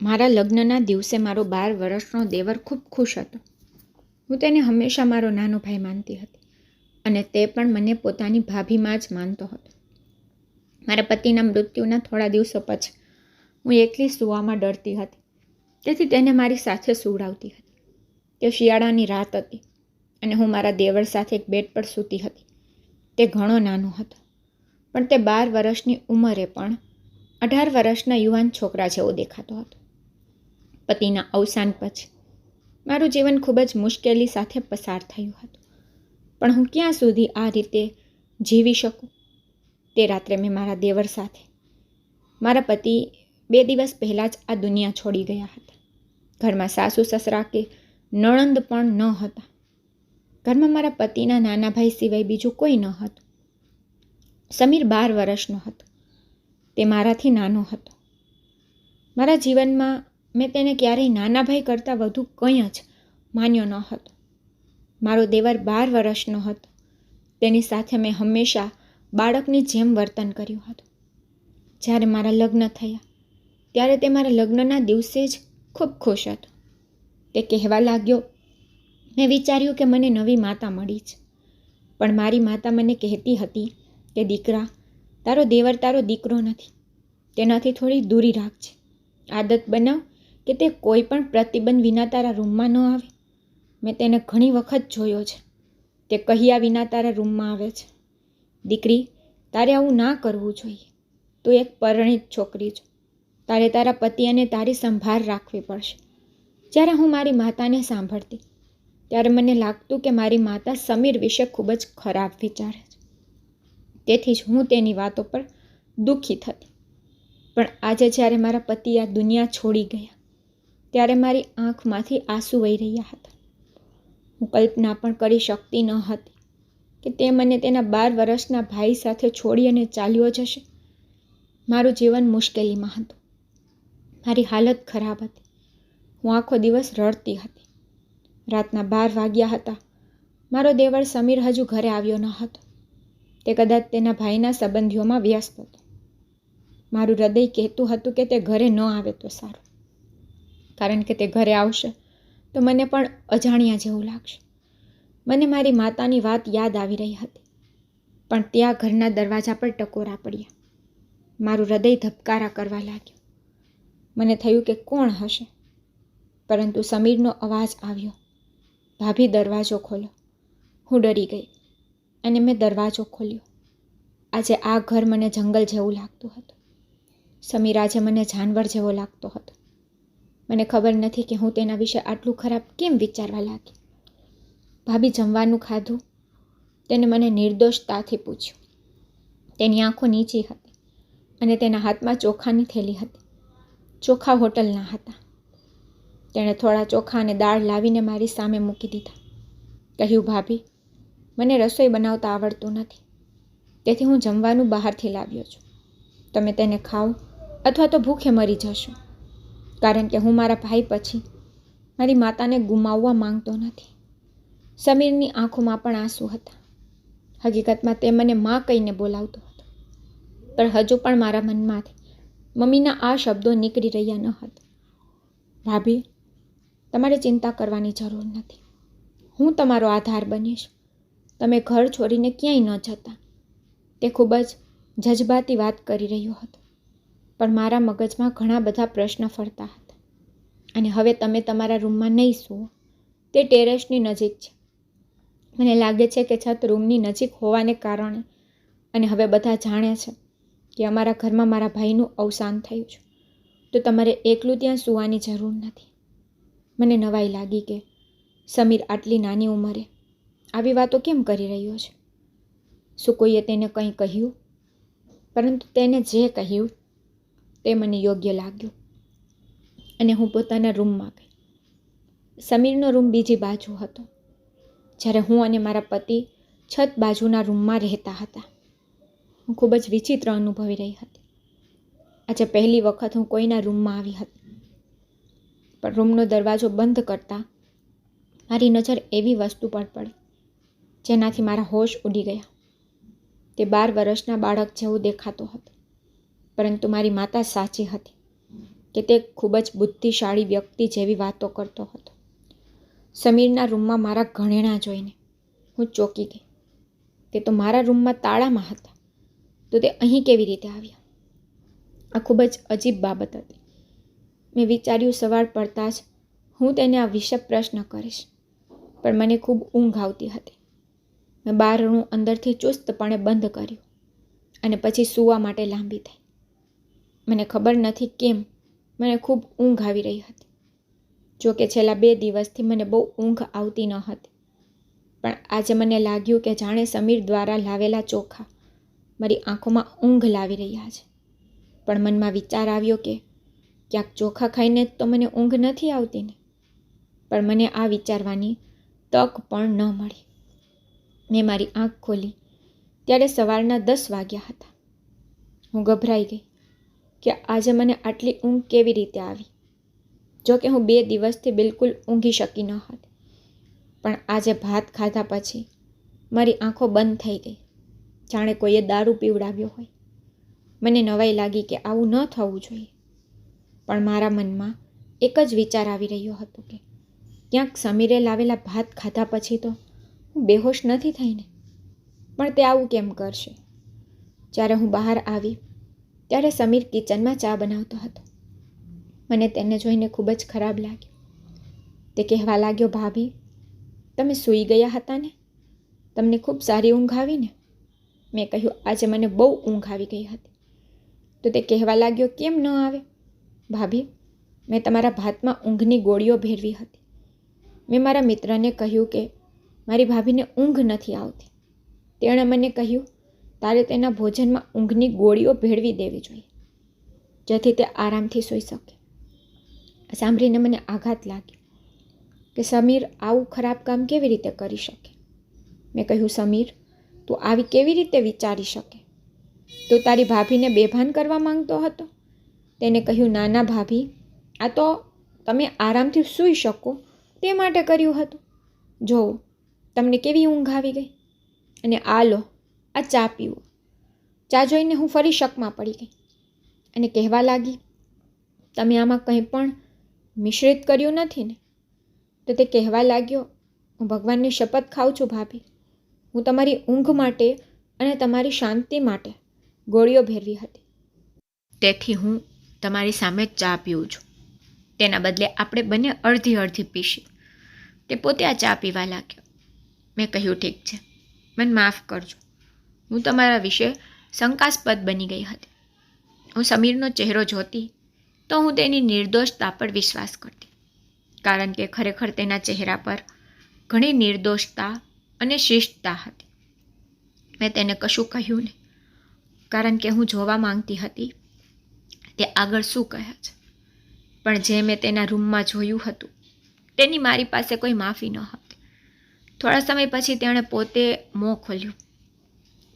મારા લગ્નના દિવસે મારો બાર વર્ષનો દેવર ખૂબ ખુશ હતો. હું તેને હંમેશા મારો નાનો ભાઈ માનતી હતી અને તે પણ મને પોતાની ભાભીમાં જ માનતો હતો. મારા પતિના મૃત્યુના થોડા દિવસો પછી હું એકલી સૂવામાં ડરતી હતી. તેથી તેને મારી સાથે સુવડાવતી હતી. તે શિયાળાની રાત હતી અને હું મારા દેવર સાથે એક બેડ પર સૂતી હતી. તે ઘણો નાનો હતો, પણ તે બાર વર્ષની ઉંમરે પણ અઢાર વર્ષના યુવાન છોકરા જેવો દેખાતો હતો. પતિના અવસાન પછી. મારું જીવન ખૂબ જ મુશ્કેલી સાથે પસાર થયું હતું. પણ હું ક્યાં સુધી આ રીતે જીવી શકું? તે રાત્રે મેં મારા દેવર સાથે. મારા પતિ બે દિવસ પહેલાં જ આ દુનિયા છોડી ગયા હતા. ઘરમાં સાસુ સસરા કે નણંદ પણ ન હતા. ઘરમાં મારા પતિના નાના ભાઈ સિવાય બીજું કોઈ ન હતું. સમીર બાર વર્ષનો હતો. તે મારાથી નાનો હતો. મારા જીવનમાં મેં તેને ક્યારેય નાના ભાઈ કરતાં વધુ કંઈ જ માન્યો ન હતો મારો દેવર બાર વર્ષનો હતો તેની સાથે મેં હંમેશા બાળકની જેમ વર્તન કર્યું હતું. જ્યારે મારા લગ્ન થયા, ત્યારે તે મારા લગ્નના દિવસે જ ખૂબ ખુશ હતો. તે કહેવા લાગ્યો, મેં વિચાર્યું કે મને નવી માતા મળી છે, પણ મારી માતા મને કહેતી હતી કે, દીકરા, તારો દેવર તારો દીકરો નથી. તેનાથી થોડી દૂરી રાખજે આદત બનાવ કે તે કોઈ પણ પ્રતિબંધ વિના તારા રૂમમાં ન આવે. મેં તેને ઘણી વખત જોયો છે. તે કહ્યા વિના તારા રૂમમાં આવે છે. દીકરી, તારે આવું ના કરવું જોઈએ. તું એક પરણિત છોકરી છો. તારે તારા પતિ અને તારી સંભાળ રાખવી પડશે. જ્યારે હું મારી માતાને સાંભળતી, ત્યારે મને લાગતું કે મારી માતા સમીર વિશે ખૂબ જ ખરાબ વિચારે છે. તેથી જ હું તેની વાતો પર દુઃખી થતી. પણ આજે જ્યારે મારા પતિ આ દુનિયા છોડી ગયા ત્યારે મારી આંખમાંથી આંસુ વહી રહ્યા હતા. હું કલ્પના પણ કરી શકતી ન હતી કે તે મને તેના બાર વર્ષના ભાઈ સાથે છોડી અને ચાલ્યો જશે. મારું જીવન મુશ્કેલીમાં હતું. મારી હાલત ખરાબ હતી. હું આખો દિવસ રડતી હતી. રાતના બાર વાગ્યા હતા. મારો દેવળ સમીર હજુ ઘરે આવ્યો ન હતો. તે કદાચ તેના ભાઈના સંબંધીઓમાં વ્યસ્ત હતો. મારું હૃદય કહેતું હતું કે તે ઘરે ન આવે તો સારું. કારણ કે તે ઘરે આવશે, તો મને પણ અજાણ્યા જેવું લાગશે. મને મારી માતાની વાત યાદ આવી રહી હતી, પણ ત્યાં ઘરના દરવાજા પર ટકોરા પડ્યા. મારું હૃદય ધબકારા કરવા લાગ્યું. મને થયું કે કોણ હશે? પરંતુ સમીરનો અવાજ આવ્યો. ભાભી દરવાજો ખોલો. હું ડરી ગઈ અને મેં દરવાજો ખોલ્યો. આજે આ ઘર મને જંગલ જેવું લાગતું હતું. સમીર આજે મને જાનવર જેવો લાગતો હતો. મને ખબર નથી કે હું તેના વિશે આટલું ખરાબ કેમ વિચારવા લાગી. ભાભી જમવાનું ખાધું. તેને મને નિર્દોષતાથી પૂછ્યું. તેની આંખો નીચી હતી અને તેના હાથમાં ચોખાની થેલી હતી. ચોખા હોટલના હતા. તેણે થોડા ચોખા અને દાળ લાવીને મારી સામે મૂકી દીધા. કહ્યું, ભાભી, મને રસોઈ બનાવતા આવડતું નથી. તેથી હું જમવાનું બહારથી લાવ્યો છું. તમે તેને ખાઓ અથવા તો ભૂખે મરી જશો. કારણ કે હું મારા ભાઈ પછી મારી માતાને ગુમાવવા માંગતો નથી. સમીરની આંખોમાં પણ આંસુ હતા. હકીકતમાં તે મને માં કહીને બોલાવતો હતો. પણ હજુ પણ મારા મનમાંથી મમ્મીના આ શબ્દો નીકળી રહ્યા ન હતા. ભાભી, તમારે ચિંતા કરવાની જરૂર નથી. હું તમારો આધાર બનીશ. તમે ઘર છોડીને ક્યાંય ન જતા. તે ખૂબ જ જજબાતી વાત કરી રહ્યો હતો. પણ મારા મગજમાં ઘણા બધા પ્રશ્ન ફરતા હતા. અને હવે તમે તમારા રૂમમાં નહીં સુવો તે ટેરેસની નજીક છે. મને લાગે છે કે છત રૂમની નજીક હોવાને કારણે. અને હવે બધા જાણે છે કે અમારા ઘરમાં મારા ભાઈનું અવસાન થયું છે. તો તમારે એકલું ત્યાં સૂવાની જરૂર નથી. મને નવાઈ લાગી કે સમીર આટલી નાની ઉંમરે આવી વાતો કેમ કરી રહ્યો છે? શું કોઈએ તેને કંઈ કહ્યું? પરંતુ તેને જે કહ્યું તે મને યોગ્ય લાગ્યું. અને હું પોતાના રૂમમાં ગઈ. સમીરનો રૂમ બીજી બાજુ હતો. જ્યારે હું અને મારા પતિ છત બાજુના રૂમમાં રહેતા હતા. હું ખૂબ જ વિચિત્ર અનુભવી રહી હતી. આજે પહેલી વખત હું કોઈના રૂમમાં આવી હતી. પણ રૂમનો દરવાજો બંધ કરતાં મારી નજર એવી વસ્તુ પર પડી, જેનાથી મારા હોશ ઉડી ગયા. તે બાર વર્ષના બાળક જેવું દેખાતો હતો. પરંતુ મારી માતા સાચી હતી કે તે ખૂબ જ બુદ્ધિશાળી વ્યક્તિ જેવી વાતો કરતો હતો. સમીરના રૂમમાં મારા ઘરેણાં જોઈને હું ચોંકી ગઈ. તે તો મારા રૂમમાં તાળામાં હતા. તો તે અહીં કેવી રીતે આવ્યા? આ ખૂબ જ અજીબ બાબત હતી. મેં વિચાર્યું સવાર પડતાં જ હું તેને આ વિશે પ્રશ્ન કરીશ, પણ મને ખૂબ ઊંઘ આવતી હતી. મેં બારણું અંદરથી ચુસ્તપણે બંધ કર્યું અને પછી સૂવા માટે લાંબી થઈ. મને ખબર નથી કેમ. મને ખૂબ ઊંઘ આવી રહી હતી. જો કે છેલ્લા બે દિવસથી મને બહુ ઊંઘ આવતી ન હતી. પણ આજે મને લાગ્યું કે જાણે સમીર દ્વારા લાવેલા ચોખા મારી આંખોમાં ઊંઘ લાવી રહ્યા છે. પણ મનમાં વિચાર આવ્યો કે ક્યાંક ચોખા ખાઈને તો મને ઊંઘ નથી આવતી ને. પણ મને આ વિચારવાની તક પણ ન મળી. મેં મારી આંખ ખોલી ત્યારે સવારના દસ વાગ્યા હતા. હું ગભરાઈ ગઈ. કે આજે મને આટલી ઊંઘ કેવી રીતે આવી? જો કે હું બે દિવસથી બિલકુલ ઊંઘી શકી ન હતી. પણ આજે ભાત ખાધા પછી મારી આંખો બંધ થઈ ગઈ. જાણે કોઈએ દારૂ પીવડાવ્યો હોય. મને નવાઈ લાગી કે આવું ન થવું જોઈએ. પણ મારા મનમાં એક જ વિચાર આવી રહ્યો હતો કે ક્યાંક સમીરે લાવેલા ભાત ખાધા પછી તો હું બેહોશ નથી થઈને. પણ તે આવું કેમ કરશે? જ્યારે હું બહાર આવી ત્યારે સમીર કિચનમાં ચા બનાવતો હતો. મને તેને જોઈને ખૂબ જ ખરાબ લાગ્યું. તે કહેવા લાગ્યો, ભાભી, તમે સૂઈ ગયા હતા ને? તમને ખૂબ સારી ઊંઘ આવી ને? મેં કહ્યું, આજે મને બહુ ઊંઘ આવી ગઈ હતી. તો તે કહેવા લાગ્યો, કેમ ન આવે? ભાભી, મેં તમારા ભાતમાં ઊંઘની ગોળીઓ ભેરવી હતી. મેં મારા મિત્રને કહ્યું કે મારી ભાભીને ઊંઘ નથી આવતી. તેણે મને કહ્યું તારે તેના ભોજનમાં ઊંઘની ગોળીઓ ભેળવી દેવી જોઈએ, જેથી તે આરામથી સૂઈ શકે. સાંભળીને મને આઘાત લાગ્યો કે સમીર આવું ખરાબ કામ કેવી રીતે કરી શકે. મેં કહ્યું, સમીર, તું આવી કેવી રીતે વિચારી શકે? તું તારી ભાભીને બેભાન કરવા માંગતો હતો? તેને કહ્યું, નાના ભાભી, આ તો તમે આરામથી સૂઈ શકો, તે માટે કર્યું હતું. જો, તમને કેવી ઊંઘ આવી ગઈ? અને આ લો આ ચા પીવો. ચા જોઈને હું ફરી શકમાં પડી ગઈ અને કહેવા લાગી, તમે આમાં કંઈ પણ મિશ્રિત કર્યું નથી ને? તો તે કહેવા લાગ્યો, હું ભગવાનની શપથ ખાઉં છું ભાભી. હું તમારી ઊંઘ માટે અને તમારી શાંતિ માટે ગોળીઓ ભેરવી હતી. તેથી હું તમારી સામે જ ચા પીઉં છું. તેના બદલે આપણે બંને અડધી અડધી પીશી. તે પોતે આ ચા પીવા લાગ્યો. મેં કહ્યું, ઠીક છે. મને માફ કરજો. હું તમારા વિશે શંકાસ્પદ બની ગઈ હતી. હું સમીરનો ચહેરો જોતી તો હું તેની નિર્દોષતા પર વિશ્વાસ કરતી. કારણ કે ખરેખર તેના ચહેરા પર ઘણી નિર્દોષતા અને શિષ્ટતા હતી. મેં તેને કશું કહ્યું નહીં. કારણ કે હું જોવા માંગતી હતી તે આગળ શું કહે છે. પણ જે મેં તેના રૂમમાં જોયું હતું, તેની મારી પાસે કોઈ માફી ન હતી થોડા સમય પછી તેણે પોતે મોં ખોલ્યું.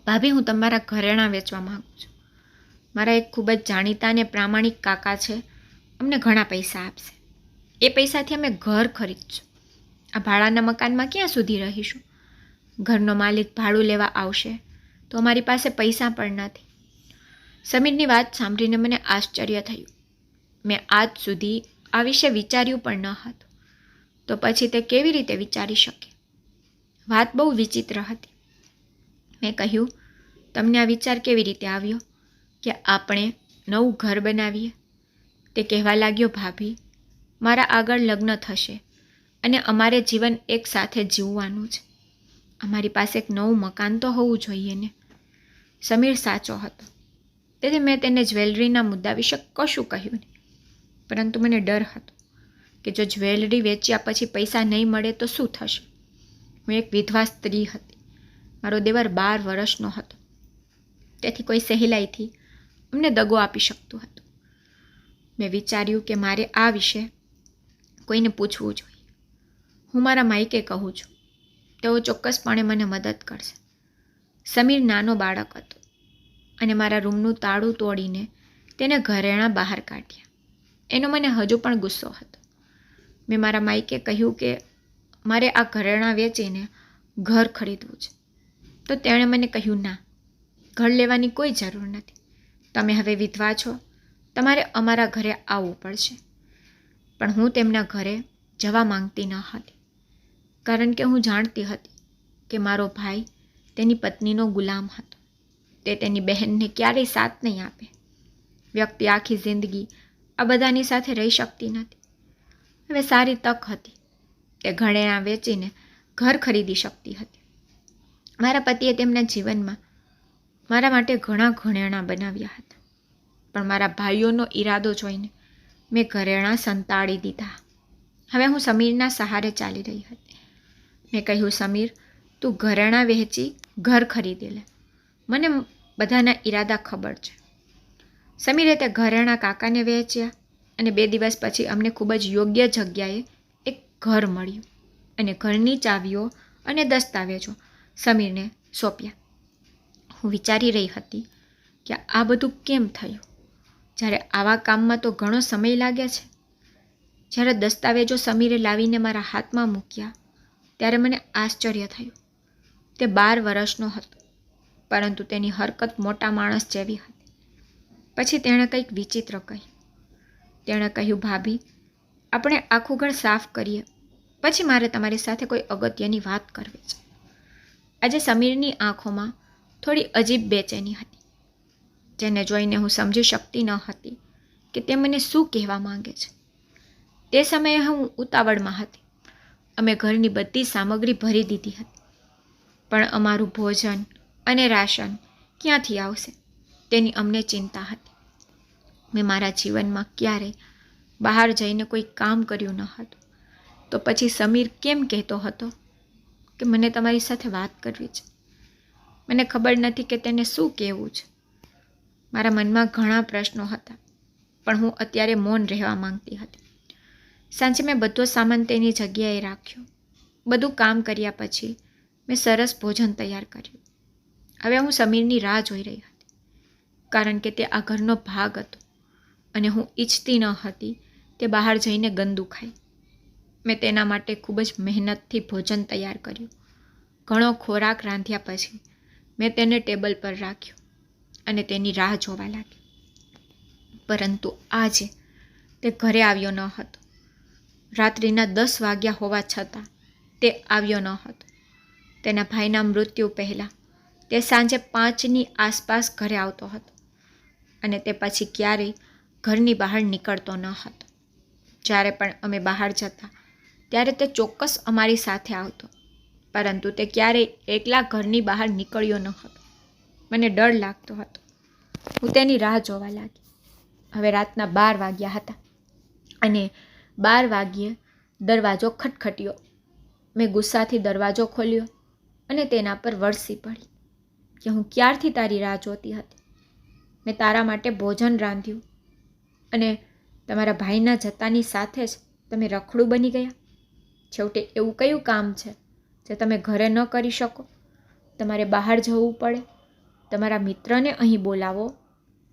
ભાભી, હું તમારા ઘરેણાં વેચવા માગું છું. મારા એક ખૂબ જ જાણીતા અને પ્રામાણિક કાકા છે. અમને ઘણા પૈસા આપશે. એ પૈસાથી અમે ઘર ખરીદશું. આ ભાડાના મકાનમાં ક્યાં સુધી રહીશું? ઘરનો માલિક ભાડું લેવા આવશે તો અમારી પાસે પૈસા પણ નથી. સમીરની વાત સાંભળીને મને આશ્ચર્ય થયું. મેં આજ સુધી આ વિશે વિચાર્યું પણ ન હતું. તો પછી તે કેવી રીતે વિચારી શકે? વાત બહુ વિચિત્ર હતી. મેં કહ્યું, તમને આ વિચાર કેવી રીતે આવ્યો કે આપણે નવું ઘર બનાવીએ? તે કહેવા લાગ્યો, ભાભી, મારા આગળ લગ્ન થશે અને અમારે જીવન એક સાથે જીવવાનું છે. અમારી પાસે એક નવું મકાન તો હોવું જોઈએ ને. સમીર સાચો હતો. તેથી મેં તેને જ્વેલરીના મુદ્દા વિશે કશું કહ્યું નહીં. પરંતુ મને ડર હતો કે જો જ્વેલરી વેચ્યા પછી પૈસા નહીં મળે તો શું થશે? હું એક વિધવા સ્ત્રી હતી. મારો દેવર બાર વર્ષનો હતો. તેથી કોઈ સહેલાઈથી અમને દગો આપી શકતું હતું. મેં વિચાર્યું કે મારે આ વિશે કોઈને પૂછવું જોઈએ. હું મારા માઇકે કહું છું, તેઓ ચોક્કસપણે મને મદદ કરશે. સમીર નાનો બાળક હતો અને મારા રૂમનું તાળું તોડીને તેને ઘરેણાં બહાર કાઢ્યા. એનો મને હજુ પણ ગુસ્સો હતો. મેં મારા માઇકે કહ્યું કે મારે આ ઘરેણાં વેચીને ઘર ખરીદવું છે. તો તેણે મને કહ્યું, ના, ઘર લેવાની કોઈ જરૂર નથી. તમે હવે વિધવા છો. તમારે અમારા ઘરે આવવું પડશે. પણ હું તેમના ઘરે જવા માંગતી ન હતી. કારણ કે હું જાણતી હતી કે મારો ભાઈ તેની પત્નીનો ગુલામ હતો. તે તેની બહેનને ક્યારેય સાથ નહીં આપે. વ્યક્તિ આખી જિંદગી આ બધાની સાથે રહી શકતી નથી. હવે સારી તક હતી. તે ઘરેણાં વેચીને ઘર ખરીદી શકતી હતી. મારા પતિએ તેમના જીવનમાં મારા માટે ઘણા ઘરેણાં બનાવ્યા હતા. પણ મારા ભાઈઓનો ઈરાદો જોઈને મેં ઘરેણાં સંતાડી દીધા. હવે હું સમીરના સહારે ચાલી રહી હતી. મેં કહ્યું, સમીર, તું ઘરેણાં વહેંચી ઘર ખરીદી લે. મને બધાના ઈરાદા ખબર છે. સમીરે તે ઘરેણાં કાકાને વહેંચ્યા અને બે દિવસ પછી અમને ખૂબ જ યોગ્ય જગ્યાએ એક ઘર મળ્યું. અને ઘરની ચાવીઓ અને દસ્તાવેજો સમીરને સોંપ્યા. હું વિચારી રહી હતી કે આ બધું કેમ થયું? જ્યારે આવા કામમાં તો ઘણો સમય લાગે છે. જ્યારે દસ્તાવેજો સમીરે લાવીને મારા હાથમાં મૂક્યા, ત્યારે મને આશ્ચર્ય થયું. તે બાર વર્ષનો હતો, પરંતુ તેની હરકત મોટા માણસ જેવી હતી. પછી તેણે કંઈક વિચિત્ર કહ્યું. તેણે કહ્યું, ભાભી, આપણે આખું ઘર સાફ કરીએ. પછી મારે તમારી સાથે કોઈ અગત્યની વાત કરવી છે. આજે સમીરની આંખોમાં થોડી અજીબ બેચેની હતી, જેને જોઈને હું સમજી શકતી ન હતી કે તે મને શું કહેવા માંગે છે. તે સમયે હું ઉતાવળમાં હતી. અમે ઘરની બધી સામગ્રી ભરી દીધી હતી, પણ અમારું ભોજન અને રાશન ક્યાંથી આવશે તેની અમને ચિંતા હતી. મેં મારા જીવનમાં ક્યારેય બહાર જઈને કોઈ કામ કર્યું ન હતું, તો પછી સમીર કેમ કહેતો હતો કે મને તમારી સાથે વાત કરવી છે. મને ખબર નથી કે તેને શું કહેવું છે. મારા મનમાં ઘણા પ્રશ્નો હતા, પણ હું અત્યારે મૌન રહેવા માંગતી હતી. સાંજે મેં બધો સામાન તેની જગ્યાએ રાખ્યો. બધું કામ કર્યા પછી મેં સરસ ભોજન તૈયાર કર્યું. હવે હું સમીરની રાહ જોઈ રહી હતી, કારણ કે તે આ ઘરનો ભાગ હતો અને હું ઈચ્છતી ન હતી તે બહાર જઈને ગંદુ ખાય મેં તેના માટે ખૂબ જ મહેનતથી ભોજન તૈયાર કર્યું. ઘણો ખોરાક રાંધ્યા પછી મેં તેને ટેબલ પર રાખ્યો અને તેની રાહ જોવા લાગી. પરંતુ આજે તે ઘરે આવ્યો ન હતો. રાત્રિના દસ વાગ્યા હોવા છતાં તે આવ્યો ન હતો. તેના ભાઈના મૃત્યુ પહેલાં તે સાંજે પાંચની આસપાસ ઘરે આવતો હતો અને તે પછી ક્યારેય ઘરની બહાર નીકળતો ન હતો. જ્યારે પણ અમે બહાર જતા ત્યારે તે ચોક્કસ અમારી સાથે આવતો. પરંતુ તે ક્યારેય એકલા ઘરની બહાર નીકળ્યો ન હતો. મને ડર લાગતો હતો. હું તેની રાહ જોવા લાગી. હવે રાતના બાર વાગ્યા હતા. અને બાર વાગ્યે દરવાજો ખટખટ્યો. મેં ગુસ્સાથી દરવાજો ખોલ્યો અને તેના પર વરસી પડી કે હું ક્યારથી તારી રાહ જોતી હતી. મેં તારા માટે ભોજન રાંધ્યું અને તમારા ભાઈના જતાની સાથે જ તમે રખડું બની ગયા. છેવટે એવું કયું કામ છે જે તમે ઘરે ન કરી શકો? તમારે બહાર જવું પડે. તમારા મિત્રને અહીં બોલાવો.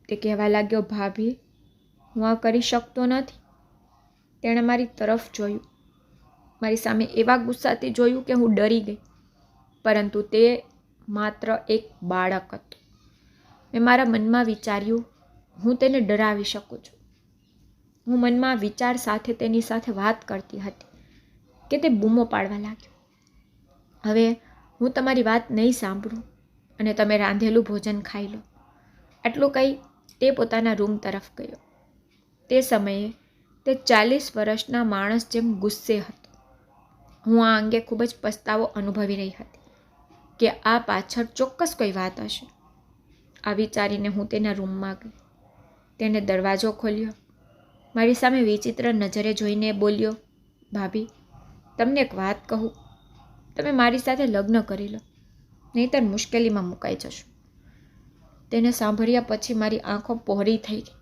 તે કહેવા લાગ્યો, ભાભી, હું આ કરી શકતો નથી. તેણે મારી તરફ જોયું. મારી સામે એવા ગુસ્સાથી જોયું કે હું ડરી ગઈ. પરંતુ તે માત્ર એક બાળક હતું. મેં મારા મનમાં વિચાર્યું, હું તેને ડરાવી શકું છું. હું મનમાં વિચાર સાથે તેની સાથે વાત કરતી હતી. કે તે બૂમો પાડવા લાગ્યો. હવે હું તમારી વાત નહીં સાંભળું અને તમે રાંધેલું ભોજન ખાઈ લો. આટલું કંઈ તે પોતાના રૂમ તરફ ગયો. તે સમયે તે ચાલીસ વર્ષના માણસ જેમ ગુસ્સે હતો. હું આ અંગે ખૂબ જ પસ્તાવો અનુભવી રહી હતી કે આ પાછળ ચોક્કસ કોઈ વાત હશે. આ વિચારીને હું તેના રૂમમાં ગઈ. તેને દરવાજો ખોલ્યો. મારી સામે વિચિત્ર નજરે જોઈને બોલ્યો, ભાભી તમને એક વાત કહું, તમે મારી સાથે લગ્ન કરી લો, નહીંતર મુશ્કેલીમાં મુકાઈ જશો. તેને સાંભળ્યા પછી મારી આંખો પહોળી થઈ ગઈ.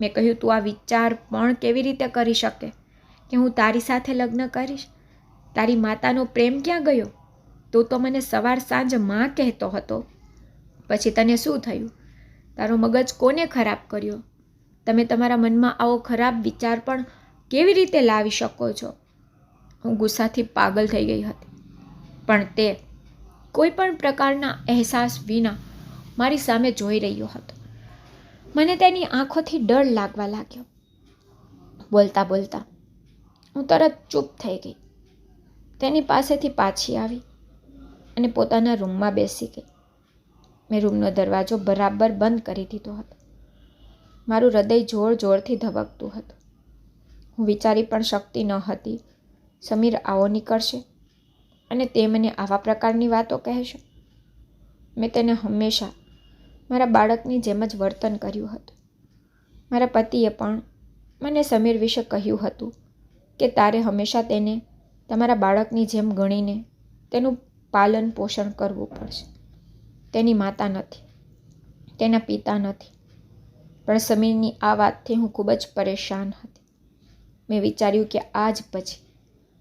મેં કહ્યું, તું આ વિચાર પણ કેવી રીતે કરી શકે? કે હું તારી સાથે લગ્ન કરીશ? તારી માતાનો પ્રેમ ક્યાં ગયો? તું તો મને સવાર સાંજમાં કહેતો હતો. પછી તને શું થયું? તારો મગજ કોને ખરાબ કર્યો? તમે તમારા મનમાં આવો ખરાબ વિચાર પણ કેવી રીતે લાવી શકો છો? હું ગુસ્સાથી પાગલ થઈ ગઈ હતી. પણ તે કોઈ પણ પ્રકારના અહેસાસ વિના મારી સામે જોઈ રહ્યો હતો. મને તેની આંખોથી ડર લાગવા લાગ્યો. બોલતા બોલતા હું તરત ચૂપ થઈ ગઈ. તેની પાસેથી પાછી આવી અને પોતાના રૂમમાં બેસી ગઈ. મેં રૂમનો દરવાજો બરાબર બંધ કરી દીધો હતો. મારું હૃદય જોર જોરથી ધબકતું હતું. હું વિચારી પણ શકતી ન હતી સમીર આવો નીકળશે અને તે મને આવા પ્રકારની વાતો કહેશે. મેં તેને હંમેશા મારા બાળકની જેમ જ વર્તન કર્યું હતું. મારા પતિએ પણ મને સમીર વિશે કહ્યું હતું કે તારે હંમેશા તેને તમારા બાળકની જેમ ગણીને તેનું પાલન પોષણ કરવું પડશે. તેની માતા નથી, તેના પિતા નથી. પણ સમીરની આ વાતથી હું ખૂબ જ પરેશાન હતી. મેં વિચાર્યું કે આજ પછી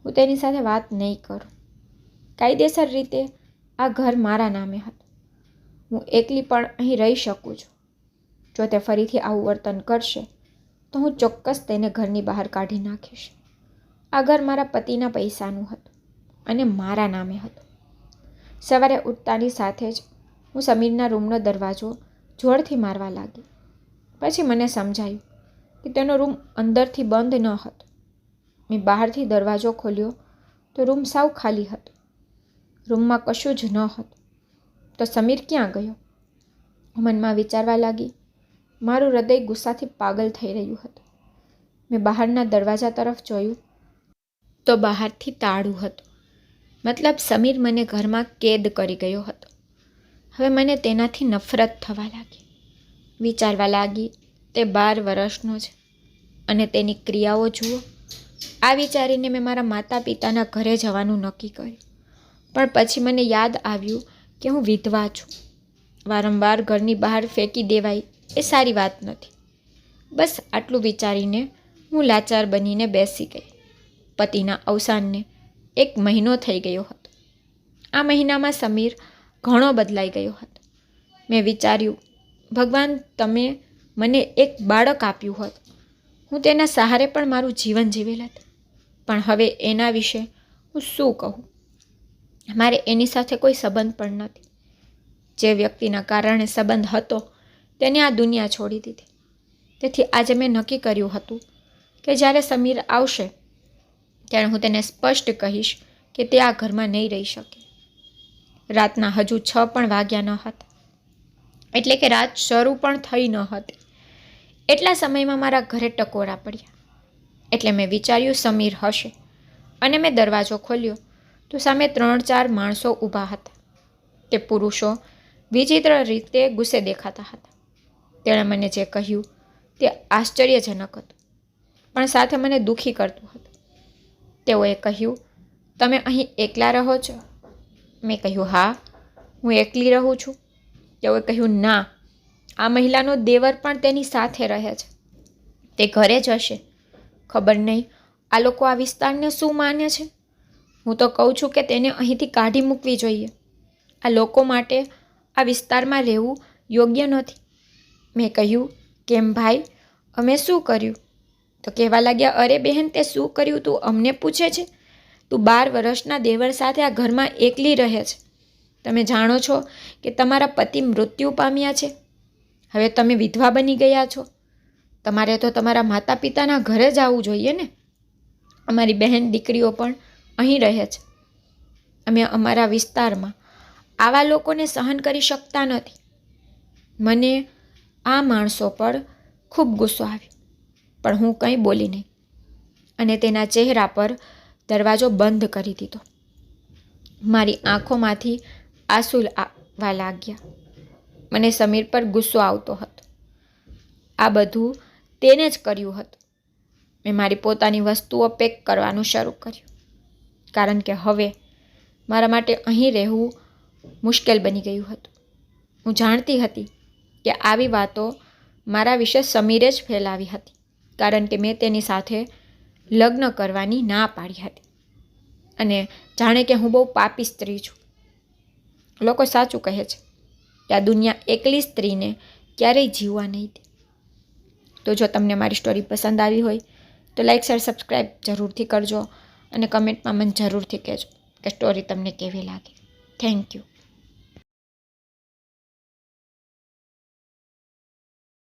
હું તેની સાથે વાત નહીં કરું. કાયદેસર રીતે આ ઘર મારા નામે હતું. હું એકલી પણ અહીં રહી શકું છું. જો તે ફરીથી આવું વર્તન કરશે, તો હું ચોક્કસ તેને ઘરની બહાર કાઢી નાખીશ. આ ઘર મારા પતિના પૈસાનું હતું અને મારા નામે હતું. સવારે ઉઠતાની સાથે જ હું સમીરના રૂમનો દરવાજો જોરથી મારવા લાગી. પછી મને સમજાયું કે તેનો રૂમ અંદરથી બંધ ન હતો. મેં બહારથી દરવાજો ખોલ્યો તો રૂમ સાવ ખાલી હતો. રૂમમાં કશું જ ન હતું. તો સમીર ક્યાં ગયો? મનમાં વિચારવા લાગી, મારું હૃદય ગુસ્સાથી પાગલ થઈ રહ્યું હતું. મેં બહારના દરવાજા તરફ જોયું તો બહારથી તાળું હતું. મતલબ સમીર મને ઘરમાં કેદ કરી ગયો હતો. હવે મને તેનાથી નફરત થવા લાગી. વિચારવા લાગી, તે બાર વર્ષનો છે અને તેની ક્રિયાઓ જુઓ. આ વિચારીને મેં મારા માતા પિતાના ઘરે જવાનું નક્કી કર્યું. પણ પછી મને યાદ આવ્યું કે હું વિધવા છું. વારંવાર ઘરની બહાર ફેંકી દેવાય એ સારી વાત નથી. બસ આટલું વિચારીને હું લાચાર બનીને બેસી ગઈ. પતિના અવસાનને એક મહિનો થઈ ગયો હતો. આ મહિનામાં સમીર ઘણો બદલાઈ ગયો હતો. મેં વિચાર્યું, ભગવાન તમે મને એક બાળક આપ્યું હોત. હું તેના સહારે પણ મારું જીવન જીવી લેત પણ હવે એના વિશે હું શું કહું? મારે એની સાથે કોઈ સંબંધ પણ નથી. જે વ્યક્તિના કારણે સંબંધ હતો, તેને આ દુનિયા છોડી દીધી. તેથી આજે મેં નક્કી કર્યું હતું કે જ્યારે સમીર આવશે, ત્યારે હું તેને સ્પષ્ટ કહીશ કે તે આ ઘરમાં નહીં રહી શકે. રાતના હજુ છ પણ વાગ્યા ન હતા. એટલે કે રાત શરૂ પણ થઈ ન હતી. એટલા સમયમાં મારા ઘરે ટકોરા પડ્યા. એટલે મેં વિચાર્યું, સમીર હશે. અને મેં દરવાજો ખોલ્યો. તો સામે ત્રણ ચાર માણસો ઊભા હતા. તે પુરુષો વિચિત્ર રીતે ગુસ્સે દેખાતા હતા. તેણે મને જે કહ્યું તે આશ્ચર્યજનક હતું. પણ સાથે મને દુઃખી કરતું હતું. તેઓએ કહ્યું, તમે અહીં એકલા રહો છો? મેં કહ્યું, હા, હું એકલી રહું છું. તેઓએ કહ્યું, ના આ મહિલાનો દેવર પણ તેની સાથે રહે છે. તે ઘરે જ હશે. ખબર નહીં આ લોકો આ વિસ્તારને શું માને છે? હું તો કહું છું કે તેને અહીંથી કાઢી મૂકવી જોઈએ. આ લોકો માટે આ વિસ્તારમાં રહેવું યોગ્ય નથી. મેં કહ્યું, કેમ ભાઈ? અમે શું કર્યું? તો કહેવા લાગ્યા, અરે બહેન, તે શું કર્યું? તું અમને પૂછે છે? તું બાર વર્ષના દેવર સાથે આ ઘરમાં એકલી રહે છે. તમે જાણો છો કે તમારા પતિ મૃત્યુ પામ્યા છે. હવે તમે વિધવા બની ગયા છો. તમારે તો તમારા માતા પિતાના ઘરે જ આવવું જોઈએ ને. અમારી બહેન દીકરીઓ પણ અહીં રહે છે. અમે અમારા વિસ્તારમાં આવા લોકોને સહન કરી શકતા નથી. મને આ માણસો પર ખૂબ ગુસ્સો આવ્યો, પણ હું કંઈ બોલી નહીં. અને તેના ચહેરા પર દરવાજો બંધ કરી દીધો. મારી આંખોમાંથી આંસુ આવવા લાગ્યા. મને સમીર પર ગુસ્સો આવતો હતો. આ બધું તેને જ કર્યું હતું. મેં મારી પોતાની વસ્તુઓ પેક કરવાનું શરૂ કર્યું. કારણ કે હવે મારા માટે અહીં રહેવું મુશ્કેલ બની ગયું હતું. હું જાણતી હતી કે આવી વાતો મારા વિશે સમીરે જ ફેલાવી હતી, કારણ કે મેં તેની સાથે લગ્ન કરવાની ના પાડી હતી. અને જાણે કે હું બહુ પાપી સ્ત્રી છું. લોકો સાચું કહે છે કે આ દુનિયા એકલી સ્ત્રીને ક્યારેય જીવવા નહીં દે. તો જો તમને મારી સ્ટોરી પસંદ આવી હોય, તો લાઇક શેર સબસ્ક્રાઈબ જરૂરથી કરજો અને કમેન્ટમાં મને જરૂરથી કહેજો કે સ્ટોરી તમને કેવી લાગી. Thank you